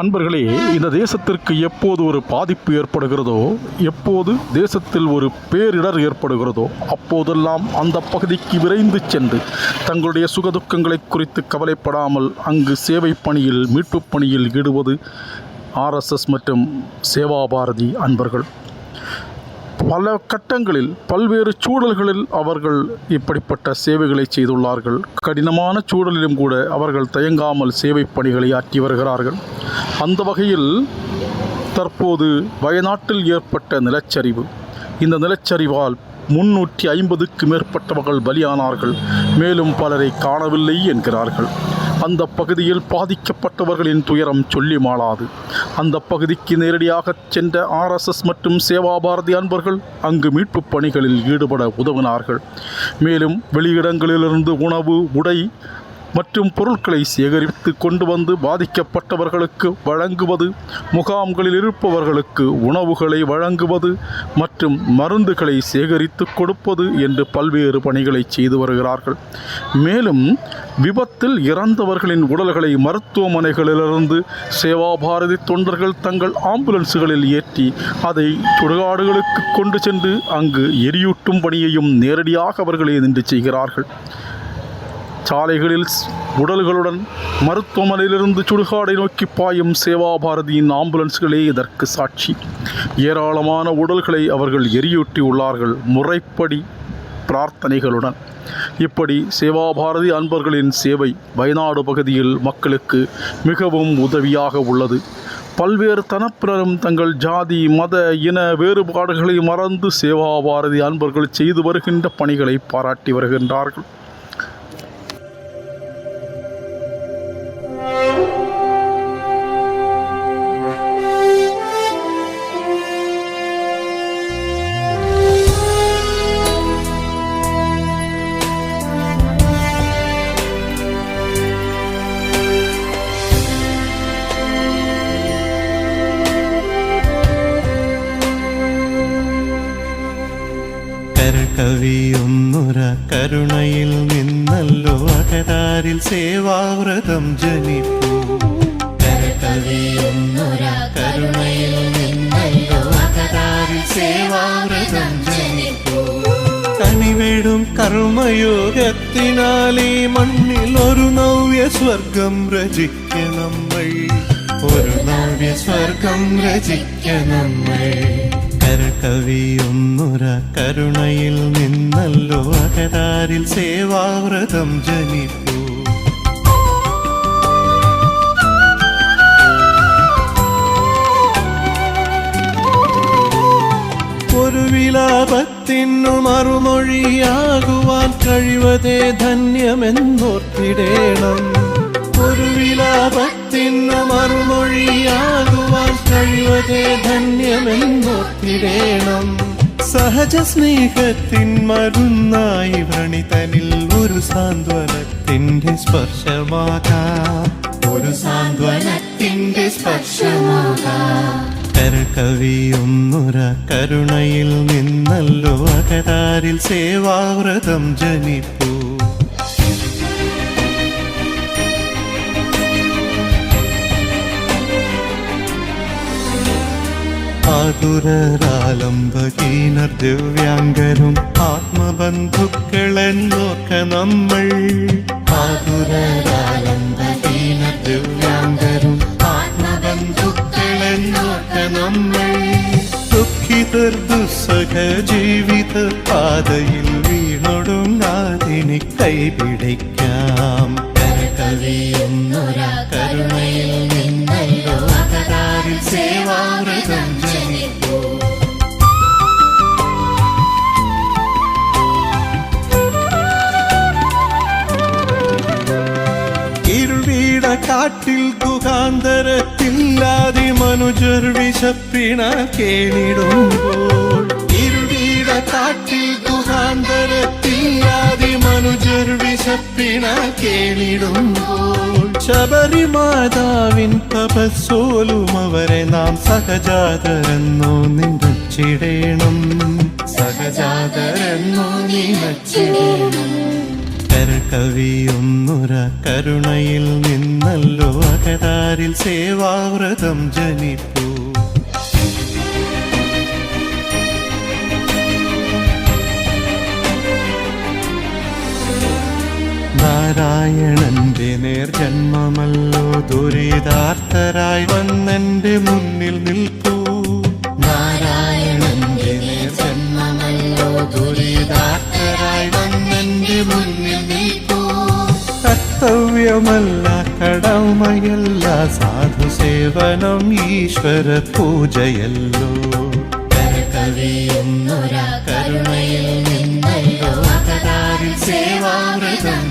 அன்பர்களே இந்த தேசத்திற்கு எப்போது ஒரு பாதிப்பு ஏற்படுகிறதோ எப்போது தேசத்தில் ஒரு பேரிடர் ஏற்படுகிறதோ அப்போதெல்லாம் அந்த பகுதிக்கு விரைந்து சென்று தங்களுடைய சுகதுக்கங்களை குறித்து கவலைப்படாமல் அங்கு சேவை பணியில் மீட்புப் பணியில் ஈடுவது ஆர்எஸ்எஸ் மற்றும் சேவாபாரதி அன்பர்கள். பல கட்டங்களில் பல்வேறு சூழல்களில் அவர்கள் இப்படிப்பட்ட சேவைகளை செய்துள்ளார்கள். கடினமான சூழலிலும் கூட அவர்கள் தயங்காமல் சேவை பணிகளை ஆற்றி வருகிறார்கள். அந்த வகையில் தற்போது வயநாட்டில் ஏற்பட்ட நிலச்சரிவு. இந்த நிலச்சரிவால் முன்னூற்றி ஐம்பதுக்கு மேற்பட்டவர்கள் பலியானார்கள். மேலும் பலரை காணவில்லை என்கிறார்கள். அந்த பகுதியில் பாதிக்கப்பட்டவர்களின் துயரம் சொல்லி மாளாது. அந்த பகுதிக்கு நேரடியாக சென்ற ஆர்எஸ்எஸ் மற்றும் சேவா பாரதி அன்பர்கள் அங்கு மீட்புப் பணிகளில் ஈடுபட உதவினார்கள். மேலும் வெளியிடங்களிலிருந்து உணவு உடை மற்றும் பொருட்களை சேகரித்து கொண்டு வந்து பாதிக்கப்பட்டவர்களுக்கு வழங்குவது முகாம்களில் இருப்பவர்களுக்கு உணவுகளை வழங்குவது மற்றும் மருந்துகளை சேகரித்து கொடுப்பது என்று பல்வேறு பணிகளை செய்து வருகிறார்கள். மேலும் விபத்தில் இறந்தவர்களின் உடல்களை மருத்துவமனைகளிலிருந்து சேவா பாரதி தொண்டர்கள் தங்கள் ஆம்புலன்ஸுகளில் ஏற்றி அதை சுடுகாடுகளுக்கு கொண்டு சென்று அங்கு எரியூட்டும் பணியையும் நேரடியாக அவர்களே நின்று செய்கிறார்கள். சாலைகளில் ஸ்- உடல்களுடன் மருத்துவமனையிலிருந்து சுடுகாடை நோக்கி பாயும் சேவா பாரதியின் ஆம்புலன்ஸ்களே இதற்கு சாட்சி. ஏராளமான உடல்களை அவர்கள் எரியூட்டி உள்ளார்கள் முறைப்படி பிரார்த்தனைகளுடன். இப்படி சேவாபாரதி அன்பர்களின் சேவை வயநாடு பகுதியில் மக்களுக்கு மிகவும் உதவியாக உள்ளது. பல்வேறு தனப்பினரும் தங்கள் ஜாதி மத இன வேறுபாடுகளை மறந்து சேவா பாரதி அன்பர்கள் செய்து வருகின்ற பணிகளை பாராட்டி வருகின்றார்கள். കരകവിയൊന്നുര കരുണയിൽ നിന്നല്ലോ അകതാരിൽ സേവാവ്രതം ജനിപ്പൂ. കവിയൊന്നുര കരുണയിൽ നിന്നല്ലോ അകതാരിൽ സേവാവ്രതം കനിവേടും കർമ്മയോഗത്തിനാൽ ഈ മണ്ണിൽ ഒരു നവ്യ സ്വർഗം രചിക്ക നമ്മൾ ഒരു നവ്യ സ്വർഗം രചിക്ക നമ്മൾ കരകവിയൊന്നുര കരുണയിൽ നിന്നല്ലോ അകരാരിൽ സേവാവ്രതം ജനിപ്പൂ. ഒരു വിലാപത്തിനു മറുമൊഴിയാകുവാൻ കഴിവതേ ധന്യമെന്നോർത്തിടേണം. ഒരു വിലാപത്തിനു മറുമൊഴിയാകുവാൻ കഴിവതേ ധന്യമെന്നോർത്തിടേണം സഹജ സ്നേഹത്തിൻ മരുന്നായി വ്രണിതനിൽ ഒരു സാന്ത്വനത്തിന്റെ സ്പർശമാകാം. ഒരു സാന്ത്വനത്തിന്റെ സ്പർശമാകാം. കരകവിയൊന്നുര കരുണയിൽ നിന്നല്ലോ അകതാരിൽ സേവാവ്രതം ജനിപ്പൂ. ആതുരാലംബഹീനർ ദിവ്യാംഗരും ആത്മബന്ധുക്കളെന്നോക്ക നമ്മൾ. ആതുരാലംബഹീനർ ദിവ്യാംഗരും ആത്മബന്ധുക്കളെന്നോക്ക നമ്മൾ. ദുഃഖിതർ ദുസ്സഹ ജീവിത പാതയിൽ വീണൊടുങ്ങാതിനി കൈപിടിക്കാം. കരകവിയൊന്നുര കാട്ടിൽ ഗുഹാന്തരത്തില്ലാതെ മനുജർ വിശപ്പിണ കേണിടുമ്പോൾ. ഇരുളീട കാട്ടിൽ ഗുഹാന്തരത്തില്ലാതി മനുജർ വിശപ്പിണ കേണിടുമ്പോൾ. ശബരിമാതാവിൻ തപസ്സോലും അവരെ നാം സഹജാതരെന്നോ നിന്നിടേണം സഹജാതരെന്നോ കരകവിയൊന്നുര കരുണയിൽ നിന്നല്ലോ അകതാരിൽ സേവാവ്രതം ജനിപ്പൂ. നാരായണന്റെ നേർ ജന്മമല്ലോ ദുരിതാർത്ഥരായി വന്നെന്റെ മുന്നിൽ നിൽക്കൂ. കർത്തവ്യമല്ല കടമയല്ല സാധു സേവനം ഈശ്വര പൂജയല്ലോ. കരുണയിൽ നിന്നല്ലോ സേവാമൃതം